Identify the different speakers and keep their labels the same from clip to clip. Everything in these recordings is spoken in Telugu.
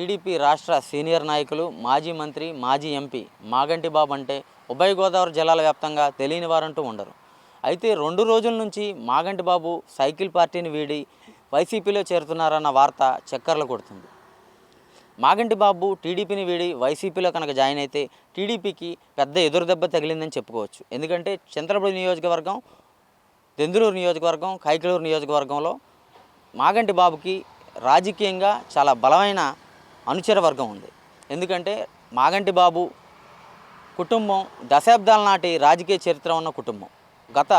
Speaker 1: టీడీపీ రాష్ట్ర సీనియర్ నాయకులు మాజీ మంత్రి మాజీ ఎంపీ మాగంటి బాబు అంటే ఉభయ గోదావరి జిల్లాల వ్యాప్తంగా తెలియని వారంటూ ఉండరు. అయితే రెండు రోజుల నుంచి మాగంటి బాబు సైకిల్ పార్టీని వీడి వైసీపీలో చేరుతున్నారన్న వార్త చక్కర్లు కొడుతుంది. మాగంటి బాబు టీడీపీని వీడి వైసీపీలో కనుక జాయిన్ అయితే టీడీపీకి పెద్ద ఎదురుదెబ్బ తగిలిందని చెప్పుకోవచ్చు. ఎందుకంటే చంద్రపూడి నియోజకవర్గం దెందులూరు నియోజకవర్గం కైకలూరు నియోజకవర్గంలో మాగంటి బాబుకి రాజకీయంగా చాలా బలమైన అనుచర వర్గం ఉంది. ఎందుకంటే మాగంటి బాబు కుటుంబం దశాబ్దాల నాటి రాజకీయ చరిత్ర ఉన్న కుటుంబం. గత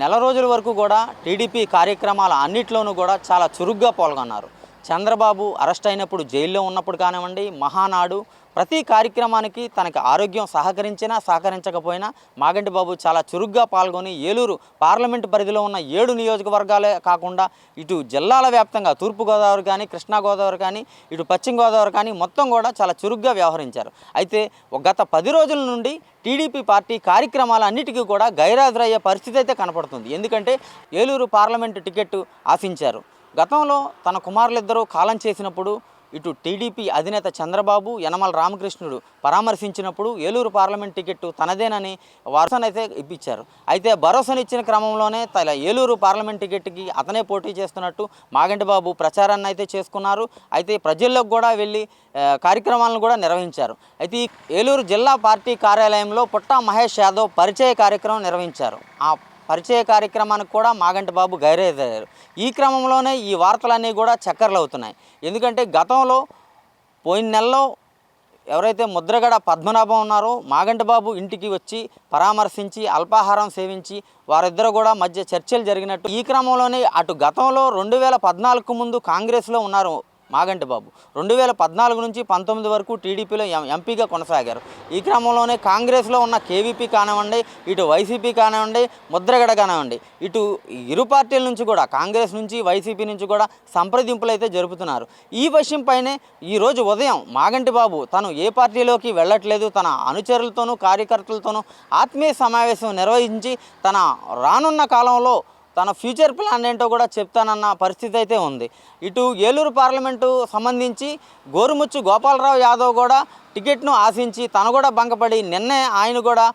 Speaker 1: నెల రోజుల వరకు కూడా టీడీపీ కార్యక్రమాల అన్నిట్లోనూ కూడా చాలా చురుగ్గా పాల్గొన్నారు. చంద్రబాబు అరెస్ట్ అయినప్పుడు జైల్లో ఉన్నప్పుడు కానివ్వండి మహానాడు ప్రతి కార్యక్రమానికి తనకి ఆరోగ్యం సహకరించినా సహకరించకపోయినా మాగంటి బాబు చాలా చురుగ్గా పాల్గొని ఏలూరు పార్లమెంటు పరిధిలో ఉన్న ఏడు నియోజకవర్గాలే కాకుండా ఇటు జిల్లాల వ్యాప్తంగా తూర్పుగోదావరి కానీ కృష్ణా గోదావరి కానీ ఇటు పశ్చిమ గోదావరి కానీ మొత్తం కూడా చాలా చురుగ్గా వ్యవహరించారు. అయితే గత పది రోజుల నుండి టీడీపీ పార్టీ కార్యక్రమాలన్నిటికీ కూడా గైరాజరయ్యే పరిస్థితి అయితే కనపడుతుంది. ఎందుకంటే ఏలూరు పార్లమెంటు టికెట్ ఆశించారు. గతంలో తన కుమారులిద్దరూ కాలం చేసినప్పుడు ఇటు టీడీపీ అధినేత చంద్రబాబు యనమల రామకృష్ణుడు పరామర్శించినప్పుడు ఏలూరు పార్లమెంట్ టికెట్ తనదేనని భరోసానైతే ఇప్పించారు. అయితే భరోసానిచ్చిన క్రమంలోనే తల ఏలూరు పార్లమెంట్ టికెట్కి అతనే పోటీ చేస్తున్నట్టు మాగంటి బాబు ప్రచారాన్ని అయితే చేసుకున్నారు. అయితే ప్రజల్లోకి కూడా వెళ్ళి కార్యక్రమాలను కూడా నిర్వహించారు. అయితే ఈ ఏలూరు జిల్లా పార్టీ కార్యాలయంలో పుట్టా మహేష్ యాదవ్ పరిచయ కార్యక్రమం నిర్వహించారు. ఆ పరిచయ కార్యక్రమానికి కూడా మాగంటి బాబు గైరయ్యారు. ఈ క్రమంలోనే ఈ వార్తలన్నీ కూడా చక్కర్లు అవుతున్నాయి ఎందుకంటే గతంలో పోయిన నెలలో ఎవరైతే ముద్రగడ పద్మనాభం ఉన్నారో మాగంటి బాబు ఇంటికి వచ్చి పరామర్శించి అల్పాహారం సేవించి వారిద్దరు కూడా మధ్య చర్చలు జరిగినట్టు ఈ క్రమంలోనే అటు గతంలో రెండు వేల పద్నాలుగు ముందు కాంగ్రెస్లో ఉన్నారు మాగంటి బాబు. రెండు వేల పద్నాలుగు నుంచి పంతొమ్మిది వరకు టీడీపీలో ఎం ఎంపీగా కొనసాగారు. ఈ క్రమంలోనే కాంగ్రెస్లో ఉన్న కేవీపీ కానివ్వండి ఇటు వైసీపీ కానివ్వండి ముద్రగడ కానివ్వండి ఇటు ఇరు పార్టీల నుంచి కూడా కాంగ్రెస్ నుంచి వైసీపీ నుంచి కూడా సంప్రదింపులు అయితే జరుపుతున్నారు. ఈ విషయంపైనే ఈరోజు ఉదయం మాగంటి బాబు తను ఏ పార్టీలోకి వెళ్ళట్లేదు తన అనుచరులతోనూ కార్యకర్తలతోనూ ఆత్మీయ సమావేశం నిర్వహించి తన రానున్న కాలంలో తన ఫ్యూచర్ ప్లాన్ ఏంటో కూడా చెప్తానన్న పరిస్థితి అయితే ఉంది. ఇటు ఏలూరు పార్లమెంటు సంబంధించి గోరుముచ్చు గోపాలరావు యాదవ్ కూడా టికెట్ను ఆశించి తను కూడా బంకపడి నిన్నే ఆయన కూడా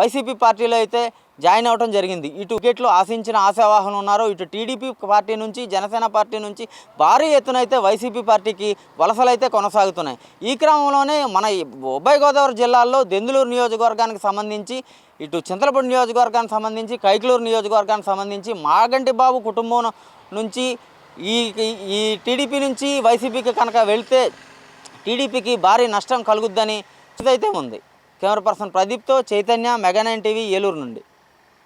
Speaker 1: వైసీపీ పార్టీలో అయితే జాయిన్ అవ్వడం జరిగింది. ఇటు టికెట్లు ఆశించిన ఆశావాహులు ఉన్నారు. ఇటు టీడీపీ పార్టీ నుంచి జనసేన పార్టీ నుంచి భారీ ఎత్తున అయితే వైసీపీ పార్టీకి వలసలు అయితే కొనసాగుతున్నాయి. ఈ క్రమంలోనే మన ఈ ఉభయ గోదావరి జిల్లాల్లో దెందులూరు నియోజకవర్గానికి సంబంధించి ఇటు చింతలపూడి నియోజకవర్గానికి సంబంధించి కైకలూరు నియోజకవర్గానికి సంబంధించి మాగంటి బాబు కుటుంబం నుంచి ఈ ఈ టీడీపీ నుంచి వైసీపీకి కనుక వెళ్తే టీడీపీకి భారీ నష్టం కలుగుద్దని అయితే ఉంది. Camera person ప్రదీప్తో Chaitanya mega nine TV Eluru నుండి.